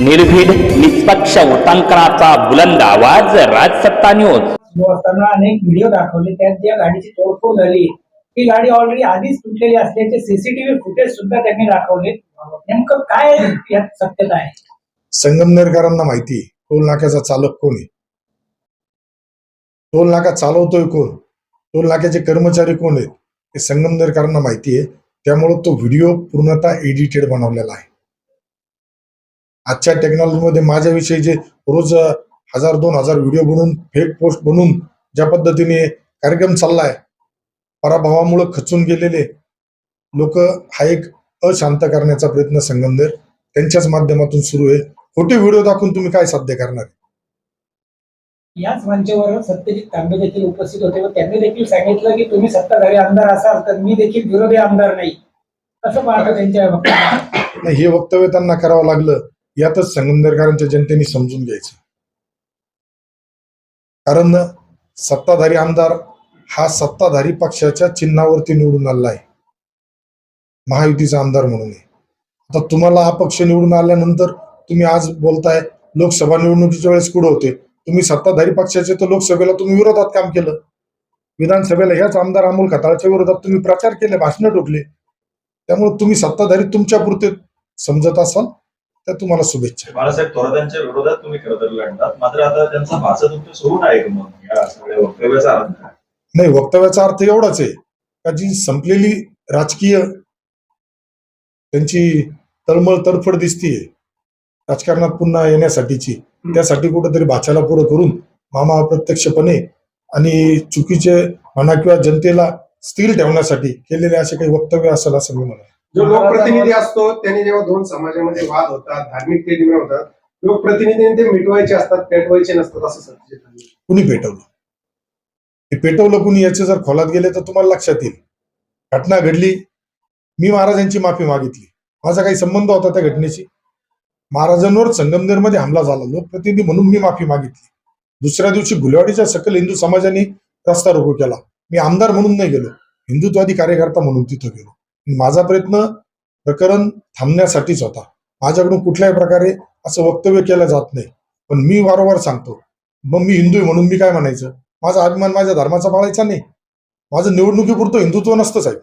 निर्भीड निष्पक्ष उटांकनाचा बुलंद आवाज राजसत्ता न्यूज असताना अनेक व्हिडिओ दाखवले. त्यात ज्या गाडीची तोडफोड झाली. ती गाडी ऑलरेडी आधीच तुटलेली असल्याचे सीसीटीव्ही फुटेज सुद्धा त्यांनी दाखवले. नेमकं काय यात सत्यता आहे. संगमनेरकरांना माहिती आहे, टोल नाक्याचा चालक कोण आहे? टोल नाका चालवतोय कोण? टोल नाक्याचे कर्मचारी कोण आहेत? हे संगमनेरकरांना माहिती आहे. त्यामुळे तो व्हिडिओ पूर्णतः एडिटेड बनवलेला आहे. आजच्या टेक्नॉलॉजीमध्ये माझ्याविषयी जे रोज हजार दोन हजार व्हिडिओ बनवून फेक पोस्ट बनवून ज्या पद्धतीने कार्यक्रम चाललाय पराभवामुळे खचून गेलेले लोक हा एक अशांत करण्याचा प्रयत्न संगमनेर त्यांच्याच माध्यमातून सुरू आहे. खोटे व्हिडिओ दाखवून तुम्ही काय साध्य करणार? याच मंचावर सत्यजित तांबे देखील उपस्थित होते व त्यांनी देखील सांगितलं की तुम्ही सत्ताधारी आमदार असाल तर मी देखील विरोधी आमदार नाही. कसं पाहता त्यांच्या हे वक्तव्य त्यांना करावं लागलं. यातच संगमनेरकरांच्या जनतेने समजून घ्यायचं. कारण सत्ताधारी आमदार हा सत्ताधारी पक्षाच्या चिन्हावरती निवडून आलेला आहे महायुतीचा आमदार म्हणून. आता तुम्हाला हा पक्ष निवडून आल्यानंतर तुम्ही आज बोलताय लोकसभा निवडणुकीच्या वेळेस कुठं होते? तुम्ही सत्ताधारी पक्षाचे तर लोकसभेला तुम्ही विरोधात काम केलं. विधानसभेला ह्याच आमदार अमोल खताळच्या विरोधात तुम्ही प्रचार केले भाषणं टोकले त्यामुळे तुम्ही सत्ताधारी तुमच्या पुरते समजत असाल. तर तुम्हाला शुभेच्छा. बाळासाहेब थोरातांच्या विरोधात तुम्ही खरं लढतात मात्र आता त्यांचा भाषा तुमच्या सुरू आहे का मग? या सगळ्या वक्तव्याचा अर्थ काय? नाही वक्तव्याचा अर्थ एवढाच आहे का जी संपलेली राजकीय त्यांची तळमळ तडफड दिसतीये राजकारणात पुन्हा येण्यासाठीची. त्यासाठी कुठेतरी भाच्याला पुढं करून मामा अप्रत्यक्षपणे आणि चुकीचे म्हणा किंवा जनतेला स्थिर ठेवण्यासाठी केलेले असे काही वक्तव्य असेल असं मी म्हणा जो लोकप्रतिनिधी असतो त्यांनी जेव्हा दोन समाजामध्ये वाद होतात धार्मिक ते निर्माण होतात लोकप्रतिनिधीने ते मिटवायचे असतात पेटवायचे नसतात असं सत्यजित. कुणी पेटवलं? हे पेटवलं कुणी? याचे जर खोलात गेले तर तुम्हाला लक्षात येईल. घटना घडली मी महाराजांची माफी मागितली. माझा काही संबंध होता त्या घटनेशी. महाराजांवर संगमनेरमध्ये हमला झाला. लोकप्रतिनिधी म्हणून मी माफी मागितली. दुसऱ्या दिवशी गुलेवाडीच्या सकल हिंदू समाजाने रस्ता रोको केला. मी आमदार म्हणून नाही गेलो. हिंदुत्वादी कार्यकर्ता म्हणून तिथं गेलो. माझा प्रयत्न प्रकरण थांबण्यासाठीच होता. माझ्याकडून कुठल्याही प्रकारे असं वक्तव्य केलं जात नाही. पण मी वारंवार सांगतो मग मी हिंदू आहे म्हणून मी काय म्हणायचं? माझा अभिमान माझ्या धर्माचा पाळायचा नाही. माझं निवडणुकीपुरतं हिंदुत्व नसतं साहेब.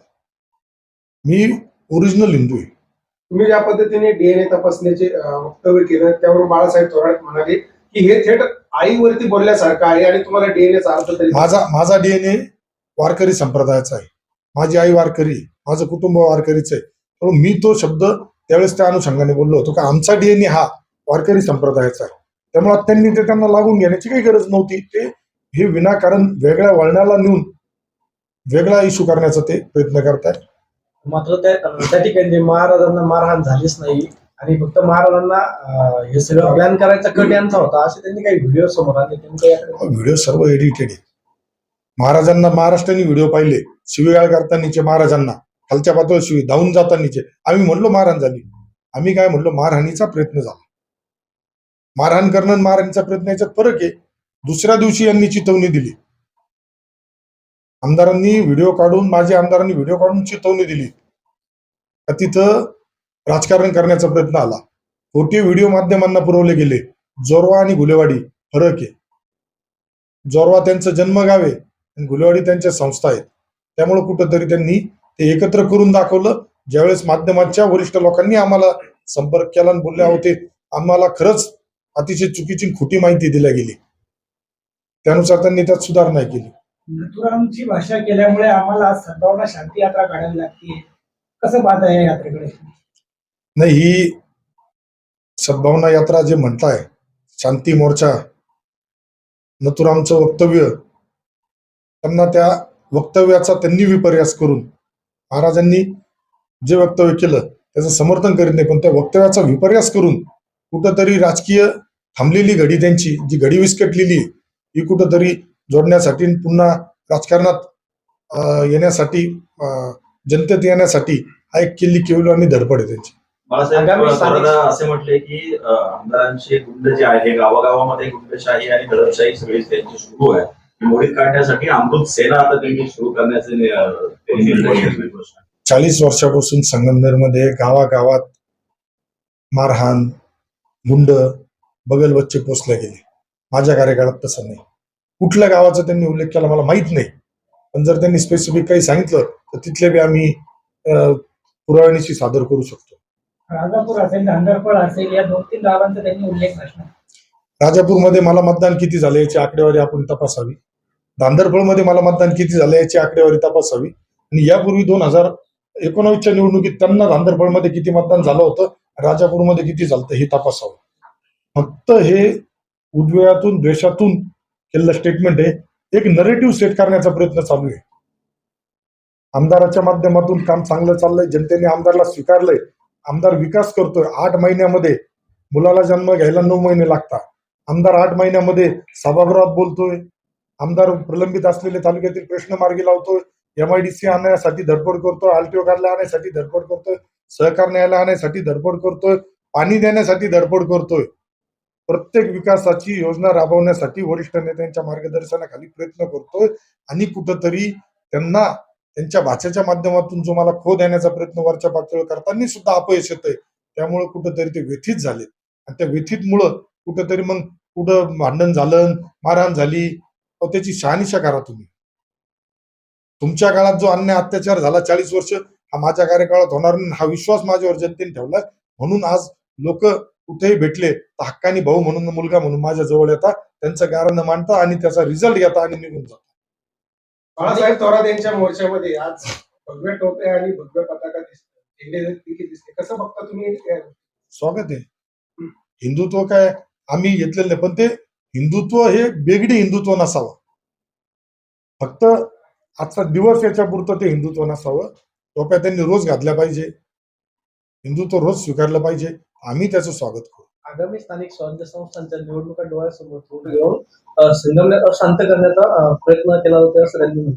मी ओरिजिनल हिंदू आहे. तुम्ही ज्या पद्धतीने डीएनए तपासण्याचे वक्तव्य केलं त्यावर बाळासाहेब थोरात म्हणाले की हे थेट आईवरती बोलल्यासारखं आहे आणि तुम्हाला डीएनएचा अर्थ माझा माझा डीएनए वारकरी संप्रदायाचा आहे. माझी आई वारकरी माझं कुटुंब वारकरीच आहे. म्हणून मी तो शब्द त्यावेळेस त्या अनुषंगाने बोललो होतो का आमचा डीएनए हा वारकरी संप्रदायाचा आहे. त्यामुळे त्यांनी ते त्यांना लागून घेण्याची काही गरज नव्हती. ते हे विनाकारण वेगळ्या वळणाला नेऊन वेगळा इश्यू करण्याचा ते प्रयत्न करतायत. मात्र त्या ठिकाणी महाराजांना मारहाण झालीच नाही. आणि फक्त महाराजांना हे सगळं बॅन करायचा कट यांचा होता. असे त्यांनी काही व्हिडिओ समोर याकडे व्हिडिओ सर्व एडिटेड आहे. महाराजांना महाराष्ट्राने व्हिडिओ पाहिले. शिवीगाळ करतानीचे महाराजांना. खालच्या पातळीवर शिवी धावून जातानीचे आम्ही म्हणलो मारहाण झाली आम्ही काय म्हणलो? मारहाणीचा प्रयत्न झाला. मारहाण करणं आणि मारहाणीचा प्रयत्न याच्यात फरक आहे. दुसऱ्या दिवशी यांनी चितवणी दिली. आमदारांनी व्हिडिओ काढून माझ्या आमदारांनी व्हिडिओ काढून चितवणी दिली. तिथं राजकारण करण्याचा प्रयत्न आला. खोटे व्हिडिओ माध्यमांना पुरवले गेले. जोरवा आणि गुलेवाडी फरक आहे. जोरवा त्यांचं जन्मगाव आहे आणि गुलेवाडी त्यांच्या संस्था आहेत. त्यामुळे कुठंतरी त्यांनी ते एकत्र करून दाखवलं. ज्यावेळेस माध्यमाच्या वरिष्ठ लोकांनी आम्हाला संपर्क केला आणि बोलले होते आम्हाला खरंच अतिशय चुकीची खोटी माहिती दिल्या गेली. त्यानुसार त्यांनी त्यात सुधारणा केली. नथुरामची भाषा केल्यामुळे आम्हाला सद्भावना शांती यात्रा काढावी लागते कसं पाहता या यात्रेकडे? नाही ही सद्भावना यात्रा जे म्हणताय शांती मोर्चा नथुरामचं वक्तव्य त्यांना त्या वक्तव्याचा त्यांनी विपर्यास करून महाराजांनी जे वक्तव्य केलं त्याचं समर्थन करीत नाही पण त्या वक्तव्याचा विपर्यास करून कुठंतरी राजकीय थांबलेली घडी त्यांची जी घडी विस्कटलेली ही कुठंतरी जोडण्यासाठी पुन्हा राजकारणात अं, येण्यासाठी अं, जनतेत येण्यासाठी हा एक किल्ली केवळ आणि धडपड आहे त्यांची. असे म्हटले की आमदारांचे गुंड जे आहे गावागावामध्ये गुंडशाही आणि दडपशाही सगळी त्यांची सुरू आहे. मोडीत काढण्यासाठी अमृत सेना आता त्यांनी सुरू करण्याचे. चाळीस वर्षापासून संगमनेरमध्ये गावागावात मारहाण गुंड बगल बच्चे पोचले गेले. माझ्या कार्यकाळात तसं नाही. कुठल्या गावाचा त्यांनी उल्लेख केला मला माहीत नाही. पण जर त्यांनी स्पेसिफिक काही सांगितलं तर तिथले बी आम्ही पुराव्यानिशी सादर करू शकतो. राजापूर असेल धांदरपळ असेल या दोन तीन गावांचा त्यांनी उल्लेख राजापूरमध्ये मला मतदान किती झाले याची आकडेवारी आपण तपासावी. धांदरफळमध्ये मला मतदान किती झालं याची आकडेवारी तपासावी. आणि यापूर्वी दोन हजार एकोणावीसच्या निवडणुकीत त्यांना धांदरफळमध्ये किती मतदान झालं होतं राजापूरमध्ये किती झालं हे तपासावं. फक्त हे उद्वेगातून द्वेषातून केलेलं स्टेटमेंट आहे. एक नरेटिव्ह सेट करण्याचा प्रयत्न चालू आहे. आमदाराच्या माध्यमातून काम चांगलं चाललंय जनतेने आमदारला स्वीकारलंय. आमदार विकास करतोय. आठ महिन्यामध्ये मुलाला जन्म घ्यायला नऊ महिने लागतात. आमदार आठ महिन्यामध्ये सभागृहात बोलतोय. आमदार प्रलंबित असलेले तालुक्यातील प्रश्न मार्गी लावतोय. एमआयडीसी आणण्यासाठी धडपड करतोय. आरटीओ कार्यालय आणण्यासाठी धडपड करतोय. सहकार न्यायालय आणण्यासाठी धडपड करतोय. पाणी देण्यासाठी धडपड करतोय. प्रत्येक विकासाची योजना राबवण्यासाठी वरिष्ठ नेत्यांच्या मार्गदर्शनाखाली प्रयत्न करतोय. आणि कुठंतरी त्यांना त्यांच्या भाषेच्या माध्यमातून जो मला खो देण्याचा प्रयत्न वरच्या पातळीवर करताना सुद्धा अपयश येतंय. त्यामुळे कुठंतरी ते व्यथित झाले आणि त्या व्यथितमुळं कुठंतरी मग कुठं भांडण झालं मारहाण झाली त्याची शहानिशा करा तुम्ही. तुमच्या काळात जो अन्याय अत्याचार झाला चाळीस वर्ष हा माझ्या कार्यकाळात होणार नाही हा विश्वास माझ्यावर जनतेने ठेवलाय. म्हणून आज लोक कुठेही भेटले तर हक्कानी भाऊ म्हणून मुलगा म्हणून माझ्या जवळ येतात त्यांचं कारण मांडता आणि त्याचा रिझल्ट घेता आणि निघून जातात बाळासाहेब थोरात यांच्या मोर्चामध्ये आज भगव्या टोप्या आणि भगव्या पताका दिसते कसं बघता तुम्ही? स्वागत आहे. हिंदुत्व काय? आम्ही घेतलेलं नाही पण ते हिंदुत्व हे बेगडी हिंदुत्व नसावं. फक्त आजचा दिवस याच्या पुरतं ते हिंदुत्व नसावं. टोप्या त्यांनी रोज घातल्या पाहिजे. हिंदुत्व रोज स्वीकारलं पाहिजे. आम्ही त्याचं स्वागत करू. आगामी स्थानिक स्वराज्य संस्थांच्या निवडणुका डोळ्यासमोर ठेवून घेऊन अ, संगमनेर अशांत करण्याचा प्रयत्न केला होता असं त्यांनी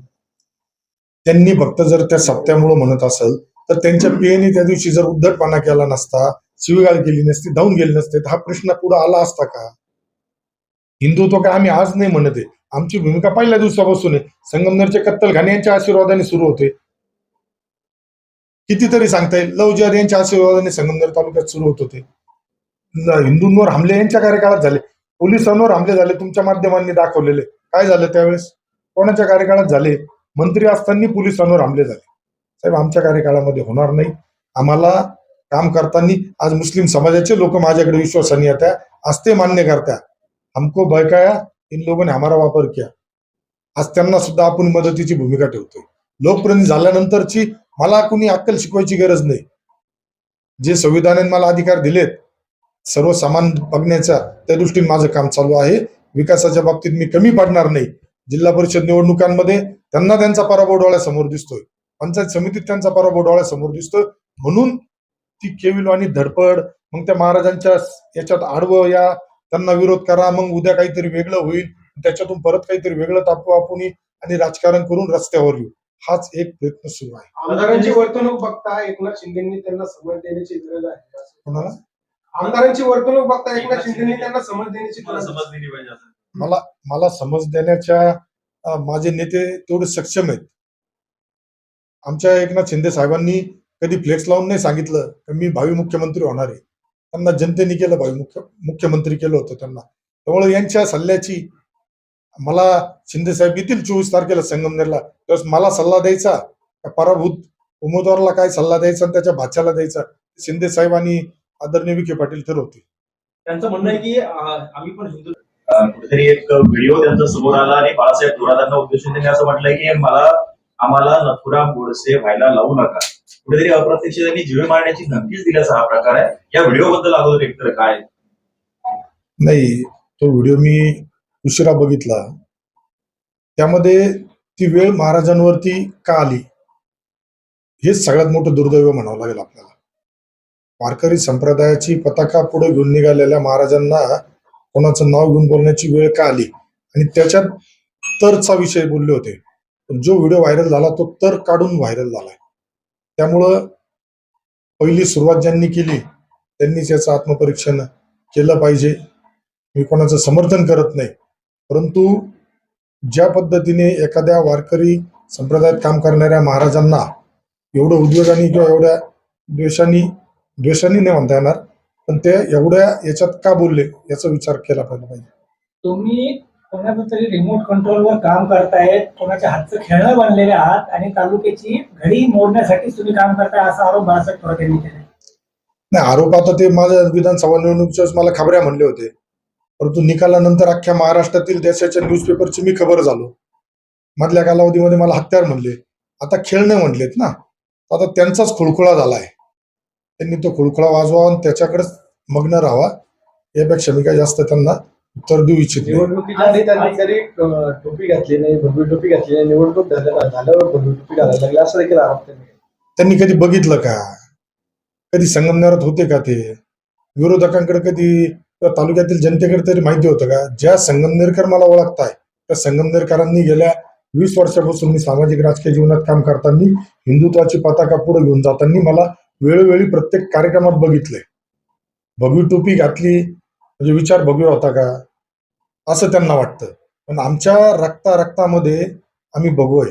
त्यांनी फक्त जर त्या सत्यामुळं म्हणत असेल तर त्यांच्या पियेने त्या दिवशी जर उद्धटपणा केला नसता शिवीगाळ केली नसती धावून गेले नसते तर हा प्रश्न पुढे आला असता का? हिंदुत्व काय आम्ही आज नाही म्हणत आहे. आमची भूमिका पहिल्या दिवसापासून आहे. संगमनेरचे कत्तलखाने यांच्या आशीर्वादाने सुरू होते. कितीतरी सांगता येईल. लव यांच्या आशीर्वादाने संगमनेर तालुक्यात सुरू होत होते. हिंदूंवर हमले यांच्या कार्यकाळात झाले. पोलिसांवर हमले झाले. तुमच्या माध्यमांनी दाखवलेले. काय झालं त्यावेळेस? कोणाच्या कार्यकाळात झाले? मंत्री असताना पोलिसांवर हमले झाले. साहेब आमच्या कार्यकाळामध्ये होणार नाही. आम्हाला काम करताना आज मुस्लिम समाजाचे लोक माझ्याकडे विश्वासाने येत्या आज ते मान्य करत्या हमको बहकाया इन लोगों ने हमारा वापर किया। आज त्यांना सुद्धा आपण मदतीची भूमिका ठेवतोय. लोकप्रतिनिधी झाल्यानंतरची मला कुणी अक्कल शिकवायची गरज नाही. जे संविधानाने मला अधिकार दिलेत सर्व समान बघण्याच्या त्या दृष्टीने माझं काम चालू आहे. विकासाच्या बाबतीत मी कमी पडणार नाही. जिल्हा परिषद निवडणुकांमध्ये त्यांना त्यांचा पराभव डोळ्यासमोर दिसतोय. पंचायत समितीत त्यांचा पराभव डोळ्यासमोर दिसतोय. म्हणून ती केविलो आणि धडपड मग त्या महाराजांच्या याच्यात आडवं या त्यांना विरोध करा मग उद्या काहीतरी वेगळं होईल. त्याच्यातून परत काहीतरी वेगळं तापू आपण आणि राजकारण करून रस्त्यावर येऊ. हाच एक प्रयत्न सुरू आहे. आमदारांची वर्तणूक बघता एकनाथ शिंदेनी त्यांना समज देण्याची गरज आहे. कोणाला? आमदारांची वर्तणूक बघता एकनाथ शिंदेनी त्यांना समज देण्याची. समज दिली पाहिजे असं. मला मला समज देण्याच्या माझे नेते तेवढे सक्षम आहेत. आमच्या एकनाथ शिंदे साहेबांनी कधी फ्लेक्स लावून नाही सांगितलं की मी भावी मुख्यमंत्री होणार आहे. त्यांना जनतेने केलं भावी मुख्य मुख्यमंत्री केलं होतं त्यांना. त्यामुळे यांच्या सल्ल्याची मला शिंदे साहेब येतील चोवीस तारखेला संगमनेरला. त्यावेळेस मला सल्ला द्यायचा का पराभूत उमेदवाराला काय सल्ला द्यायचा आणि त्याच्या भाच्याला द्यायचा शिंदे साहेब आणि आदरणीय विखे पाटील ठरवतील. त्यांचं म्हणणं आहे की आम्ही पण हिंदू कुठेतरी एक व्हिडिओ त्यांचा समोर आला आणि बाळासाहेब थोरातांना उद्देशून त्यांनी असं म्हटलंय की मला आम्हाला नथुरा गोडसे व्हायला लावू नका. कुठेतरी अप्रत्यक्ष त्यांनी जीवे मारण्याची धमकीच दिल्याचा हा प्रकार आहे. या व्हिडिओ बद्दल अगोदर एकतर काय? नाही तो व्हिडिओ मी उशिरा बघितला. त्यामध्ये ती वेळ महाराजांवरती का आली? हेच सगळ्यात मोठं दुर्दैव म्हणावं लागेल आपल्याला. वारकरी संप्रदायाची पताका पुढे घेऊन निघालेल्या महाराजांना कोणाचं नाव घेऊन बोलण्याची वेळ का आली? आणि त्याच्यात तरचा विषय बोलले होते. जो व्हिडिओ व्हायरल झाला तो तर काढून व्हायरल झालाय. त्यामुळं पहिली सुरुवात ज्यांनी केली त्यांनीच याचं आत्मपरीक्षण केलं पाहिजे. मी कोणाचं समर्थन करत नाही. परंतु ज्या पद्धतीने एखाद्या वारकरी संप्रदायात काम करणाऱ्या महाराजांना एवढं उद्योगाने किंवा एवढ्या द्वेषांनी द्वेषांनी नाही म्हणता येणार पण ते एवढ्या याच्यात का बोलले याचा विचार केला पाहिजे पाहिजे. तुम्ही कोणाचं तरी रिमोट कंट्रोलवर काम करतायत कोणाच्या हातचं खेळणं बनलेले आहात आणि तालुक्याची घडी मोडण्यासाठी तुम्ही काम करताय असा आरोप बाळासाहेब थोरात यांनी केला नाही आरोप आता ते माझ्या विधानसभा निवडणुकीच्या मला खबऱ्या म्हणले होते. परंतु निकालानंतर अख्ख्या महाराष्ट्रातील देशाच्या न्यूजपेपरची मी खबर झालो. मधल्या कालावधीमध्ये मला हत्यार म्हणले. आता खेळणे म्हणलेत ना. आता त्यांचाच खुळखुळा झालाय. त्यांनी तो खुळखुळा वाजवा आणि त्याच्याकडेच मग्न राहावा. यापेक्षा मी काही जास्त त्यांना देऊ इच्छित नाही. निवडणुकीच्या आधी त्यांनी अं, टोपी घातली नाही भगवी टोपी घातली नाही निवडणूक झाल्या- झाल्यावर भगवी टोपी घालायला लागली. असं देखील आरोप त्यांनी केला. त्यांनी कधी बघितलं का? कधी संगमनेरात होते का ते? विरोधकांकडे कधी किंवा तालुक्यातील जनतेकडे तरी माहिती होतं का? ज्या संगमनेरकर मला ओळखताय त्या संगमनेरकरांनी गेल्या वीस वर्षापासून मी सामाजिक राजकीय जीवनात काम करताना हिंदुत्वाची पताका पुढे घेऊन जाताना मला वेळोवेळी प्रत्येक कार्यक्रमात बघितलंय. भगवी टोपी घातली म्हणजे विचार भगवी होता का? असं त्यांना वाटतं. पण आमच्या रक्ता रक्तामध्ये आम्ही बघूय.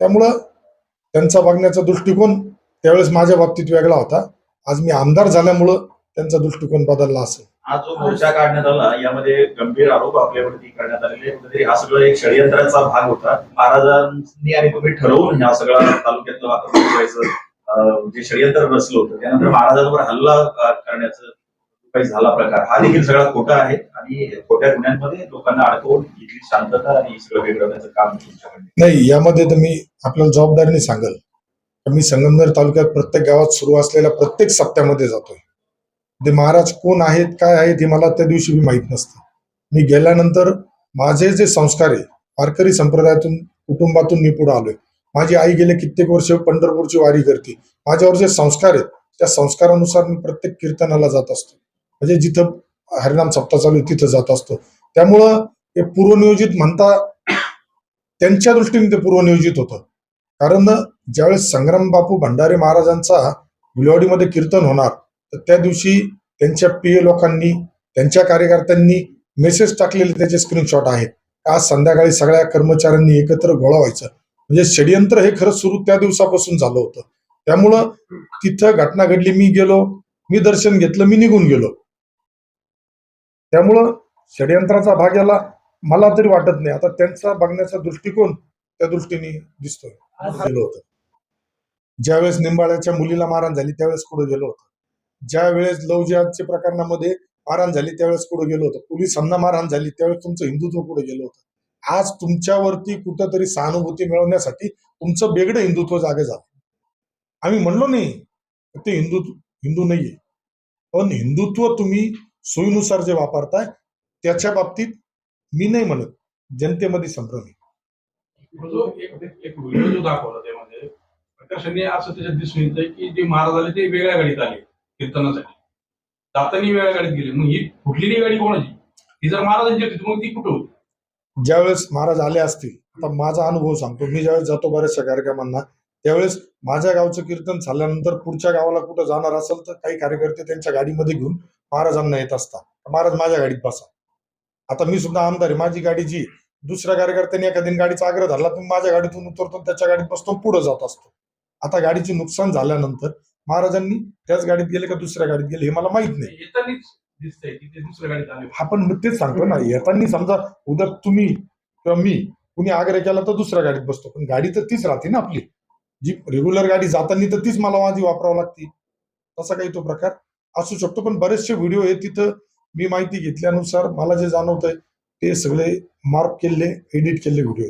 त्यामुळं त्यांचा बघण्याचा दृष्टिकोन त्यावेळेस माझ्या बाबतीत वेगळा होता. आज मी आमदार झाल्यामुळं त्यांचा दृष्टिकोन बदलला असेल. हा जो मोर्चा काढण्यात आला यामध्ये गंभीर आरोप आपल्यावरती करण्यात आलेले कुठेतरी म्हणजे हा सगळं एक षडयंत्राचा भाग होता. महाराजांनी आणि तुम्ही ठरवून ह्या सगळ्या तालुक्यातलं वातावरण जे षडयंत्र रचलं होतं त्यानंतर महाराजांवर हल्ला करण्याचं काही झाला प्रकार. हा देखील सगळा खोटा आहे आणि खोट्या गुन्ह्यांमध्ये लोकांना अडकवून इथली शांतता आणि सगळं वेगळं काम तुमच्याकडे. नाही यामध्ये तर मी आपल्याला जबाबदारीने सांगेल. मी संगमनेर तालुक्यात प्रत्येक गावात सुरू असलेल्या प्रत्येक सप्त्यामध्ये जातोय. ते महाराज कोण आहेत काय आहेत हे मला त्या दिवशी मी माहीत नसतं. मी गेल्यानंतर माझे जे संस्कार आहे वारकरी संप्रदायातून कुटुंबातून मी पुढे आलोय. माझी आई गेले कित्येक वर्ष पंढरपूरची वारी करते. माझ्यावर जे संस्कार आहेत त्या संस्कारानुसार मी प्रत्येक कीर्तनाला जात असतो. म्हणजे जिथं हरिनाम सप्ताह चालू आहे तिथं जात असतो. त्यामुळं हे पूर्वनियोजित म्हणता त्यांच्या दृष्टीने ते पूर्वनियोजित होतं. कारण ज्यावेळेस संग्राम बापू भंडारे महाराजांचा विलवाडीमध्ये कीर्तन होणार तर त्या दिवशी त्यांच्या प्रिय लोकांनी त्यांच्या कार्यकर्त्यांनी मेसेज टाकलेले त्याचे स्क्रीनशॉट आहेत. आज संध्याकाळी सगळ्या कर्मचाऱ्यांनी एकत्र गोळा व्हायचं? म्हणजे षडयंत्र हे खरंच सुरू त्या दिवसापासून झालं होतं. त्यामुळं तिथं घटना घडली मी गेलो मी दर्शन घेतलं मी निघून गेलो. त्यामुळं षडयंत्राचा भाग याला मला तरी वाटत नाही. आता त्यांचा बघण्याचा दृष्टिकोन त्या दृष्टीने दिसतोय. गेलो होतं. ज्यावेळेस निंबाळ्याच्या मुलीला मारहाण झाली त्यावेळेस कुठे गेलो होतो. ज्या वेळेस लव जिहादच्या प्रकरणामध्ये मारहाण झाली त्यावेळेस कुठे गेलो होतो. पोलिसांना मारहाण झाली त्यावेळेस तुमचं हिंदुत्व कुठे गेलो होतं. आज तुमच्यावरती कुठंतरी सहानुभूती मिळवण्यासाठी तुमचं वेगळं हिंदुत्व जागे झालं. आम्ही म्हणलो नाही ते हिंदू हिंदू नाहीये. पण हिंदुत्व तुम्ही सोयीनुसार जे वापरताय त्याच्या बाबतीत मी नाही म्हणत. जनतेमध्ये संभ्रम एक एक व्हिडिओ जो दाखवला त्यामध्ये प्रकाशाने असं त्याच्यात दिसून येतं की जे महाराज आले ते वेगळ्या गाडीत आले कीर्तनासाठी. जाताना वेगळ्या गाडीत गेले. मग ही फुटलेली गाडी कोणाची? ती जर महाराजांची होती मग ती कुठं होती? ज्यावेळेस महाराज आले असतील आता माझा अनुभव सांगतो. मी ज्यावेळेस जातो बऱ्याचशा कार्यक्रमांना त्यावेळेस माझ्या गावचं कीर्तन झाल्यानंतर पुढच्या गावाला कुठं जाणार असेल तर काही कार्यकर्ते त्यांच्या गाडीमध्ये घेऊन महाराजांना येत असतात महाराज माझ्या गाडीत बसा. आता मी सुद्धा आमदार आहे. माझी गाडी जी दुसऱ्या कार्यकर्त्यांनी एखाद्या गाडीचा आग्रह धरला मी माझ्या गाडीतून उतरतो त्याच्या गाडीत बसतो पुढे जात असतो. आता गाडीचे नुकसान झाल्यानंतर महाराजांनी त्याच गाडीत गेले का दुसऱ्या गाडीत गेले हे मला माहीत नाही. येतानीच दिसतंय की ते दुसऱ्या गाडीत आले. हा पण मग तेच सांगतो ना येताना समजा उद्या तुम्ही किंवा मी कुणी आग्रह केला तर दुसऱ्या गाडीत बसतो. पण गाडी तर तीच राहते ना आपली. जी रेग्युलर गाडी जाताना तर तीच मला माझी वापरावं लागते. तसा काही तो प्रकार असू शकतो पण बरेचसे व्हिडिओ आहे तिथं मी माहिती घेतल्यानुसार मला जे जाणवत आहे ते सगळे मार्क केले एडिट केलेले व्हिडिओ.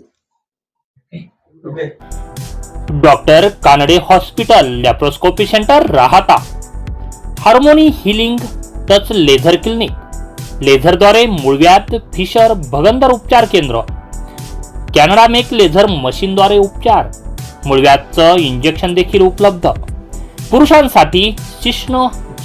आहेत doctor Kanade hospital laparoscopy centre Rahata. Harmony healing touch laser clinic. लेझरद्वारे मूळव्याध फिशर भगंदर उपचार केंद्र. कॅनडा मेक लेझर मशीनद्वारे उपचार. मूळव्याधचं इंजेक्शन देखील उपलब्ध. पुरुषांसाठी शिष्ण